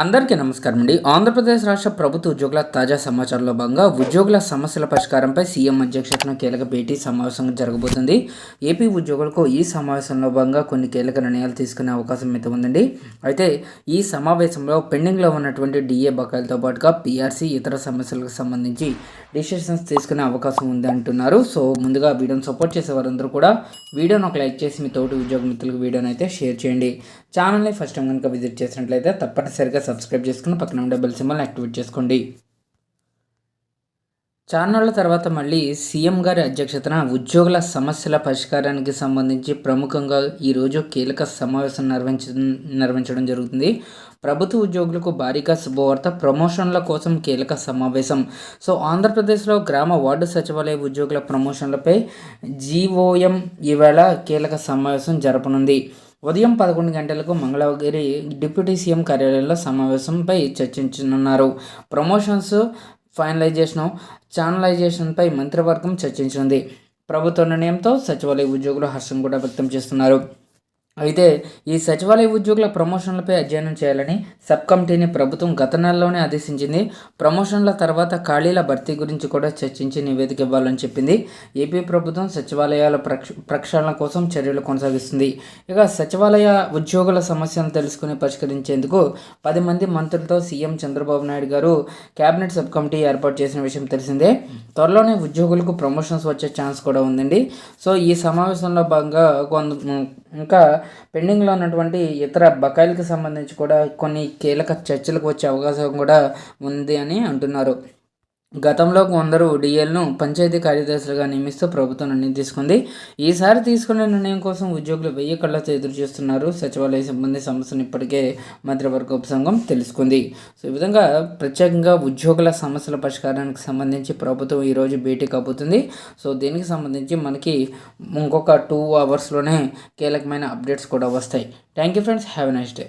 అందరికీ నమస్కారం అండి. ఆంధ్రప్రదేశ్ రాష్ట్ర ప్రభుత్వ ఉద్యోగుల తాజా సమాచారంలో భాగంగా ఉద్యోగుల సమస్యల పరిష్కారంపై సీఎం అధ్యక్షతన కీలక భేటీ సమావేశం జరగబోతుంది. ఏపీ ఉద్యోగులకు ఈ సమావేశంలో భాగంగా కొన్ని కీలక నిర్ణయాలు తీసుకునే అవకాశం అయితే ఉందండి. అయితే ఈ సమావేశంలో పెండింగ్లో ఉన్నటువంటి డిఏ బకాయిలతో పాటుగా పీఆర్సీ ఇతర సమస్యలకు సంబంధించి డిసిషన్స్ తీసుకునే అవకాశం ఉంది అంటున్నారు. సో ముందుగా వీడియోని సపోర్ట్ చేసే వారందరూ కూడా వీడియోను ఒక లైక్ చేసి మీ తోటి ఉద్యోగ మిత్రులకు వీడియోని అయితే షేర్ చేయండి. ఛానల్ని ఫస్ట్ టైం కనుక విజిట్ చేసినట్లయితే తప్పనిసరిగా సబ్స్క్రైబ్ చేసుకుని పక్కన ఉండే బెల్ సింబల్ని యాక్టివేట్ చేసుకోండి. చాన్నాళ్ళ తర్వాత మళ్ళీ సీఎం గారి అధ్యక్షతన ఉద్యోగుల సమస్యల పరిష్కారానికి సంబంధించి ప్రముఖంగా ఈరోజు కీలక సమావేశం నిర్వహించ నిర్వహించడం జరుగుతుంది. ప్రభుత్వ ఉద్యోగులకు భారీగా శుభవార్త ప్రమోషన్ల కోసం కీలక సమావేశం. సో ఆంధ్రప్రదేశ్లో గ్రామ వార్డు సచివాలయ ఉద్యోగుల ప్రమోషన్లపై జీఓఎం ఈవేళ కీలక సమావేశం జరపనుంది. ఉదయం పదకొండు గంటలకు మంగళగిరి డిప్యూటీ సీఎం కార్యాలయంలో సమావేశంపై చర్చించనున్నారు. ప్రమోషన్స్ ఫైనలైజేషన్ ఛానలైజేషన్పై మంత్రివర్గం చర్చించనుంది. ప్రభుత్వ నిర్ణయంతో సచివాలయ ఉద్యోగులు హర్షం కూడా వ్యక్తం చేస్తున్నారు. అయితే ఈ సచివాలయ ఉద్యోగుల ప్రమోషన్లపై అధ్యయనం చేయాలని సబ్ కమిటీని ప్రభుత్వం గత నెలలోనే ఆదేశించింది. ప్రమోషన్ల తర్వాత ఖాళీల భర్తీ గురించి కూడా చర్చించి నివేదిక ఇవ్వాలని చెప్పింది. ఏపీ ప్రభుత్వం సచివాలయాల ప్రక్ష ప్రక్షాళన కోసం చర్యలు కొనసాగిస్తుంది. ఇక సచివాలయ ఉద్యోగుల సమస్యలను తెలుసుకుని పరిష్కరించేందుకు పది మంది మంత్రులతో సీఎం చంద్రబాబు నాయుడు గారు కేబినెట్ సబ్ కమిటీ ఏర్పాటు చేసిన విషయం తెలిసిందే. త్వరలోనే ఉద్యోగులకు ప్రమోషన్స్ వచ్చే ఛాన్స్ కూడా ఉందండి. సో ఈ సమావేశంలో భాగంగా కొంత ఇంకా పెండింగ్లో ఉన్నటువంటి ఇతర బకాయిలకు సంబంధించి కూడా కొన్ని కీలక చర్చలకు వచ్చే అవకాశం కూడా ఉంది అని అంటున్నారు. గతంలో కొందరు డిఎల్ను పంచాయతీ కార్యదర్శులుగా నియమిస్తూ ప్రభుత్వం నిర్ణయం తీసుకుంది. ఈసారి తీసుకునే నిర్ణయం కోసం ఉద్యోగులు వెయ్యి కళ్ళతో ఎదురు చూస్తున్నారు. సచివాలయ సిబ్బంది సమస్యను ఇప్పటికే మంత్రివర్గ ఉపసంఘం తెలుసుకుంది. సో ఈ విధంగా ప్రత్యేకంగా ఉద్యోగుల సమస్యల పరిష్కారానికి సంబంధించి ప్రభుత్వం ఈరోజు భేటీ కాబోతుంది. సో దీనికి సంబంధించి మనకి ఇంకొక టూ అవర్స్లోనే కీలకమైన అప్డేట్స్ కూడా వస్తాయి. Thank you friends. Have a nice day.